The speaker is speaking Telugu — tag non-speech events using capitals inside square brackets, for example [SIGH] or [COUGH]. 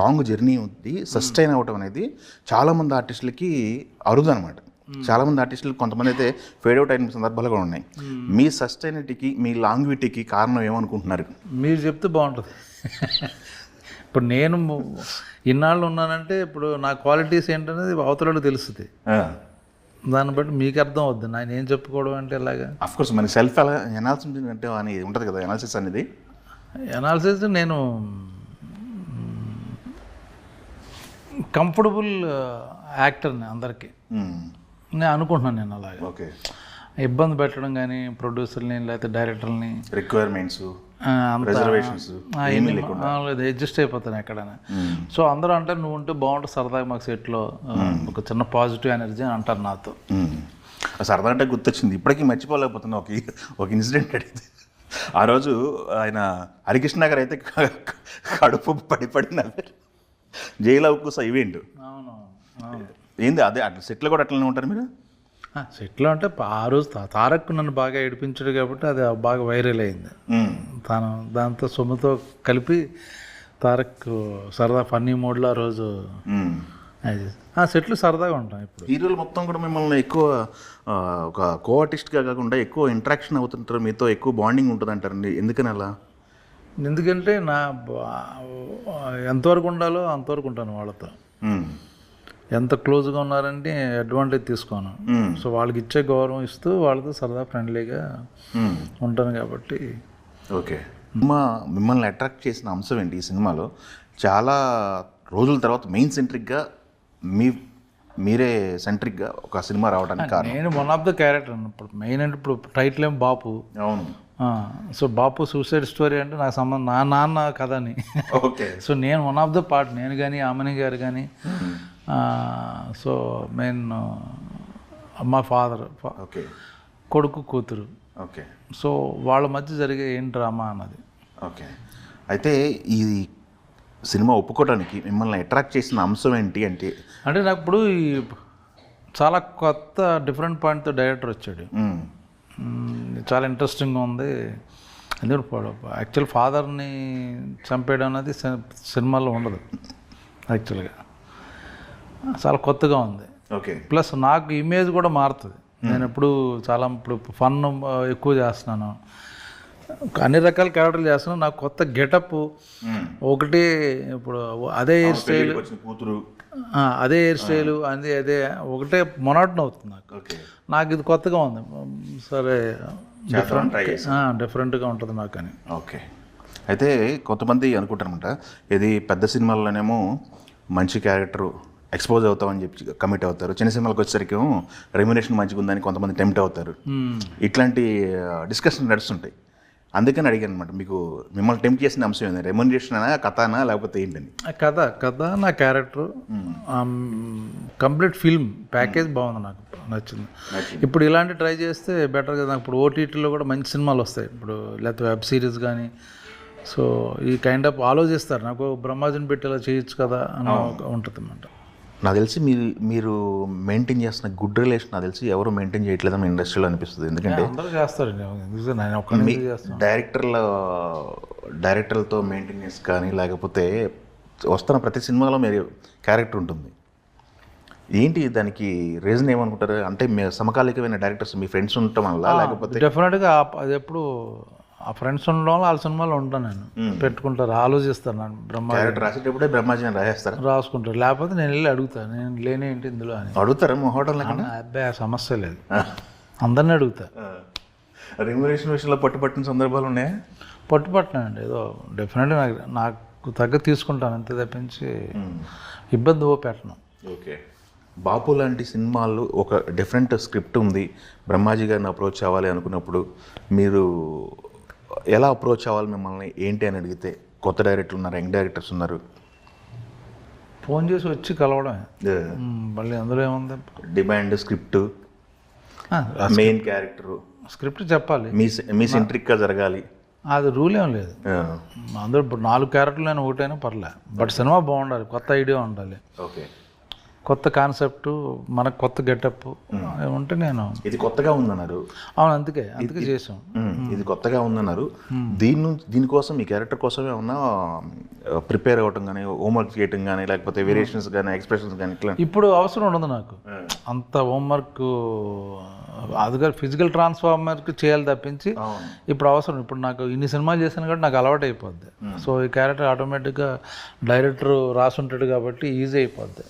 లాంగ్ జర్నీ ఉంది సస్టైన్ అవ్వటం అనేది చాలామంది ఆర్టిస్టులకి అరుదు అనమాట చాలామంది ఆర్టిస్టులు కొంతమంది అయితే ఫేడ్ అవుట్ అయిన సందర్భాలు కూడా ఉన్నాయి మీ సస్టైనిటీకి మీ లాంగ్విటీకి కారణం ఏమనుకుంటున్నారు? మీరు చెప్తే బాగుంటుంది. ఇప్పుడు నేను ఇన్నాళ్ళు ఉన్నానంటే ఇప్పుడు నా క్వాలిటీస్ ఏంటనేది అవతలలో తెలుస్తుంది. దాన్ని బట్టి మీకు అర్థం అవుద్ది. నేను ఏం చెప్పుకోవడం అంటే ఇలాగా అఫ్ కోర్స్ మన సెల్ఫ్ ఎలా ఎనాల్సి అంటే అని ఉంటుంది కదా ఎనాలిసిస్ అనేది. అనాలిసిస్ నేను కంఫర్టబుల్ యాక్టర్ని అందరికీ. నేను అనుకుంటున్నాను నేను అలాగా. ఓకే. ఇబ్బంది పెట్టడం కానీ ప్రొడ్యూసర్ని లేకపోతే డైరెక్టర్ని రిక్వైర్మెంట్స్ లేదు అడ్జస్ట్ అయిపోతాను ఎక్కడైనా. సో అందరూ అంటారు నువ్వు ఉంటే బాగుంటుంది సరదాగా మాకు సెట్లో ఒక చిన్న పాజిటివ్ ఎనర్జీ అని అంటారు నాతో. సరదా అంటే గుర్తొచ్చింది. ఇప్పటికీ మర్చిపోలేకపోతున్నా ఒక ఒక ఇన్సిడెంట్ అడిగితే. ఆ రోజు ఆయన హరికృష్ణ గారు అయితే [LAUGHS] కడుపు పడి పడి నవ్వారు జైలు అవకుస ఈవెంట్ అవును అవును. ఏంది అదే అట్లా సెట్లు కూడా అట్లనే ఉంటారు మీరు? సెట్లో అంటే ఆ రోజు తారక్ నన్ను బాగా ఏడిపించాడు కాబట్టి అది బాగా వైరల్ అయింది. తాను దాంతో సొమ్ముతో కలిపి తారక్ సరదా ఫన్నీ మోడ్లో ఆ రోజు. అది ఆ సెట్లు సరదాగా ఉంటాం ఇప్పుడు. హీరోలు మొత్తం కూడా మిమ్మల్ని ఎక్కువ ఒక కో ఆర్టిస్ట్గా కాకుండా ఎక్కువ ఇంటరాక్షన్ అవుతుంటారు మీతో ఎక్కువ బాండింగ్ ఉంటుంది అంటారండి ఎందుకని అలా? ఎందుకంటే నా బా- ఎంతవరకు ఉండాలో అంతవరకు ఉంటాను వాళ్ళతో. ఎంత క్లోజ్గా ఉన్నారంటే అడ్వాంటేజ్ తీసుకోను. సో వాళ్ళకి ఇచ్చే గౌరవం ఇస్తూ వాళ్ళతో సరదా ఫ్రెండ్లీగా. ఉంటాను కాబట్టి. ఓకే. సినిమా మిమ్మల్ని అట్రాక్ట్ చేసిన అంశం ఏంటి ఈ సినిమాలో? చాలా రోజుల తర్వాత మెయిన్ సెంట్రిక్గా మీ మీరే సెంట్రిక్గా ఒక సినిమా రావడానికి నేను వన్ ఆఫ్ ద క్యారెక్టర్ ఇప్పుడు మెయిన్ అంటే ఇప్పుడు టైటిల్ ఏం బాపు. అవును. సో బాపు సూసైడ్ స్టోరీ అంటే నాకు సంబంధం నా నాన్న కథ అని ఓకే. [LAUGHS] సో నేను వన్ ఆఫ్ ద పార్ట్ నేను కానీ అమ్మని గారు కానీ సో మెయిన్ మా ఫాదర్ ఓకే. కొడుకు కూతురు. ఓకే. సో వాళ్ళ మధ్య జరిగే ఏం డ్రామా అన్నది. ఓకే. అయితే ఈ సినిమా ఒప్పుకోవడానికి మిమ్మల్ని అట్రాక్ట్ చేసిన అంశం ఏంటి అంటే? అంటే నాకు ఇప్పుడు ఈ చాలా కొత్త డిఫరెంట్ పాయింట్తో డైరెక్టర్ వచ్చాడు. మ్మ్, చాలా ఇంట్రెస్టింగ్గా ఉంది. ఎందుకంటే యాక్చువల్ ఫాదర్ని చంపేయడం అనేది సినిమాలో ఉండదు యాక్చువల్గా చాలా కొత్తగా ఉంది. ఓకే. ప్లస్ నాకు ఇమేజ్ కూడా మారుతుంది. నేను ఎప్పుడు చాలా ఇప్పుడు ఫన్ ఎక్కువ చేస్తున్నాను. అన్ని రకాల క్యారెక్టర్లు చేస్తున్నాను. నాకు కొత్త గెటప్ మ్మ్. ఒకటి ఇప్పుడు అదే హెయిర్ స్టైల్ కూతురు. అదే హెయిర్ స్టైలు అదే అదే ఒకటే మొనాటన్ అవుతుంది నాకు. నాకు ఇది కొత్తగా ఉంది. సరే. చేసి డిఫరెంట్గా ఉంటుంది నాకు అని ఓకే. అయితే కొంతమంది అనుకుంటారనమాట ఇది పెద్ద సినిమాల్లోనేమో మంచి క్యారెక్టర్ ఎక్స్పోజ్ అవుతామని చెప్పి కమిట్ అవుతారు. చిన్న సినిమాలకు వచ్చేసరికి రెమ్యునేషన్ మంచిగా ఉందని కొంతమంది టెంప్ట్ అవుతారు. ఇట్లాంటి డిస్కషన్ నడుస్తుంటాయి. అందుకని అడిగాను అనమాట మీకు మిమ్మల్ని టెంప్ట్ చేసిన అంశం ఏంది రెమ్యునరేషన్ అనా కథనా లేకపోతే ఏంటని? కథ కథ నా క్యారెక్టర్ కంప్లీట్ ఫిల్మ్ ప్యాకేజ్ బాగుంది నాకు. నచ్చింది. ఇప్పుడు ఇలాంటి ట్రై చేస్తే బెటర్ కదా. ఇప్పుడు ఓటీటీలో కూడా మంచి సినిమాలు వస్తాయి. ఇప్పుడు లేకపోతే వెబ్ సిరీస్ కానీ. సో ఈ కైండ్ ఆఫ్ ఆలోచిస్తారు. నాకు బ్రహ్మాజన్ పెట్టి ఇలా చేయొచ్చు కదా అని ఉంటుంది అన్నమాట నాకు తెలిసి మీరు మీరు మెయింటైన్ చేస్తున్న గుడ్ రిలేషన్ నాకు తెలిసి ఎవరు మెయింటైన్ చేయట్లేదని ఇండస్ట్రీలో అనిపిస్తుంది. ఎందుకంటే అందరూ చేస్తారు. డైరెక్టర్ల డైరెక్టర్లతో మెయింటెనెన్స్ కానీ లేకపోతే వస్తున్న ప్రతి సినిమాలో మీరు క్యారెక్టర్ ఉంటుంది. ఏంటి దానికి రీజన్ ఏమనుకుంటారు? అంటే మీ సమకాలికమైన డైరెక్టర్స్ మీ ఫ్రెండ్స్ ఉండటం వల్ల లేకపోతే డెఫినెట్గా అది ఎప్పుడు ఆ ఫ్రెండ్స్ ఉండడం వల్ల వాళ్ళ సినిమాలో ఉంటాను నేను. పెట్టుకుంటారు ఆలోచిస్తాను నన్ను బ్రహ్మ రాసేటప్పుడే బ్రహ్మాజీని రాసేస్తారా. రాసుకుంటారు. లేకపోతే నేను వెళ్ళి అడుగుతాను నేను లేని ఏంటి ఇందులో అని. అడుగుతారా మా హోటల్ అబ్బాయి ఆ సమస్య లేదు. అందరిని అడుగుతా. రెమ్యునేషన్ విషయంలో పట్టుపట్టిన సందర్భాలు ఉన్నాయా? పట్టుపట్టినండి ఏదో డెఫినెట్గా నాకు నాకు తగ్గ తీసుకుంటాను అంతే తప్పించి ఇబ్బంది ఓ పెట్టను ఓకే. బాపు లాంటి సినిమాలు ఒక డిఫరెంట్ స్క్రిప్ట్ ఉంది. బ్రహ్మాజీ గారిని అప్రోచ్ అవ్వాలి అనుకున్నప్పుడు మీరు ఎలా అప్రోచ్ అవ్వాలి మిమ్మల్ని? ఏంటి అని అడిగితే కొత్త డైరెక్టర్లు ఉన్నారు యంగ్ డైరెక్టర్స్ ఉన్నారు. ఫోన్ చేసి వచ్చి కలవడమే. ఉమ్, మళ్ళీ అందులో ఏముంది? Demand script main character script చెప్పాలి. మీ మీ సెంట్రిక్గా జరగాలి. అది రూల్ ఏం లేదు. అందరూ ఇప్పుడు నాలుగు క్యారెక్టర్లు అయినా ఒకటైనా పర్లే. బట్ సినిమా బాగుండాలి కొత్త ఐడియా ఉండాలి. ఓకే. కొత్త కాన్సెప్ట్ మనకు కొత్త గెటప్ ఉంటే నేను ఇది కొత్తగా ఉందన్నారు. అవును అందుకే అందుకే చేసాం. మ్మ్. ఇది కొత్తగా ఉందన్నారు. దీని నుంచి దీనికోసం ఈ క్యారెక్టర్ కోసం ఏమన్నా ప్రిపేర్ అవ్వటం కానీ హోంవర్క్ చేయటం కానీ లేకపోతే వేరియేషన్స్ కానీ ఎక్స్ప్రెషన్స్ కానీ ఇట్లా. ఇప్పుడు అవసరం ఉండదు నాకు. అంత హోంవర్క్ అదిగా ఫిజికల్ ట్రాన్స్ఫార్మర్కి చేయాలి తప్పించి ఇప్పుడు అవసరం. ఇప్పుడు నాకు ఇన్ని సినిమాలు చేశాను కాబట్టి నాకు అలవాటు అయిపోద్ది. సో ఈ క్యారెక్టర్ ఆటోమేటిక్గా డైరెక్టర్ రాసుంటాడు కాబట్టి ఈజీ అయిపోద్ది.